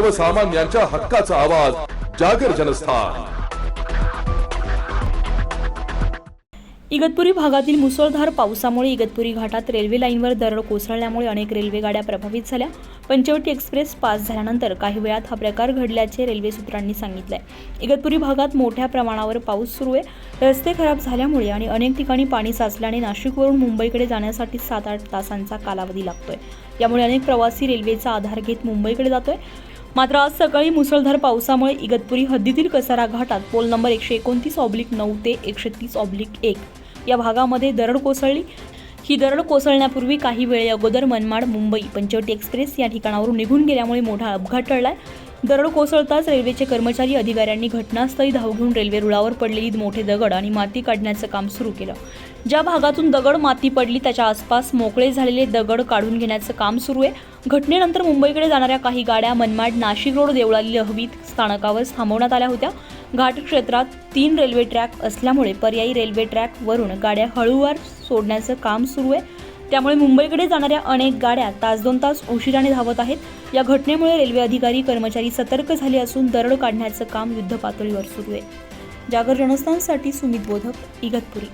सर्वसामान्यांच्या हक्काचा आवाज जागर जनस्थान. इगतपुरी भागातील मुसळधार पावसामुळे इगतपुरी घाटात रेल्वे लाईनवर दरड कोसळल्यामुळे अनेक रेल्वे गाड्या प्रभावित झाल्या. पंचवटी एक्सप्रेस पास झाल्यानंतर काही वेळात हा प्रकार घडल्याचे रेल्वे सूत्रांनी सांगितलंय. इगतपुरी भागात मोठ्या प्रमाणावर पाऊस सुरू आहे. रस्ते खराब झाल्यामुळे आणि अनेक ठिकाणी पाणी साचल्याने नाशिकवरून मुंबईकडे जाण्यासाठी सात आठ तासांचा कालावधी लागतोय. यामुळे अनेक प्रवासी रेल्वेचा आधार घेत मुंबईकडे जातोय. मात्र आज सकाळी मुसळधार पावसामुळे इगतपुरी हद्दीतील कसारा घाटात पोल नंबर एकशे एकोणतीस ऑब्लिक नऊ ते एकशे तीस ऑब्लिक एक या भागामध्ये दरड कोसळली. ही दरड कोसळण्यापूर्वी काही वेळे अगोदर मनमाड मुंबई पंचवटी एक्सप्रेस या ठिकाणावरून निघून गेल्यामुळे मोठा अपघात टळलाय. दरड कोसळताच रेल्वेचे कर्मचारी अधिकाऱ्यांनी घटनास्थळी धाव घेऊन रेल्वे रुळावर पडलेली मोठे दगड आणि माती काढण्याचं काम सुरू केलं. ज्या भागातून दगड माती पडली त्याच्या आसपास मोकळे झालेले दगड काढून घेण्याचं काम सुरू आहे. घटनेनंतर मुंबईकडे जाणाऱ्या काही गाड्या मनमाड नाशिक रोड देवळाली लहवीत स्थानकावर थांबवण्यात आल्या होत्या. घाट क्षेत्रात तीन रेल्वे ट्रॅक असल्यामुळे पर्यायी रेल्वे ट्रॅकवरून गाड्या हळूवार सोडण्याचं काम सुरू आहे. त्यामुळे मुंबईकडे जाणाऱ्या अनेक गाड्या तास दोन तास उशिराने धावत आहेत. या घटनेमुळे रेल्वे अधिकारी कर्मचारी सतर्क झाले असून दरड काढण्याचं काम युद्धपातळीवर सुरू आहे. जागर जनस्थानसाठी सुमित बोधक इगतपुरी.